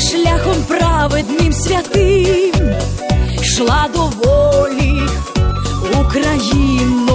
шляхом праведним святим, шла до волі Україна.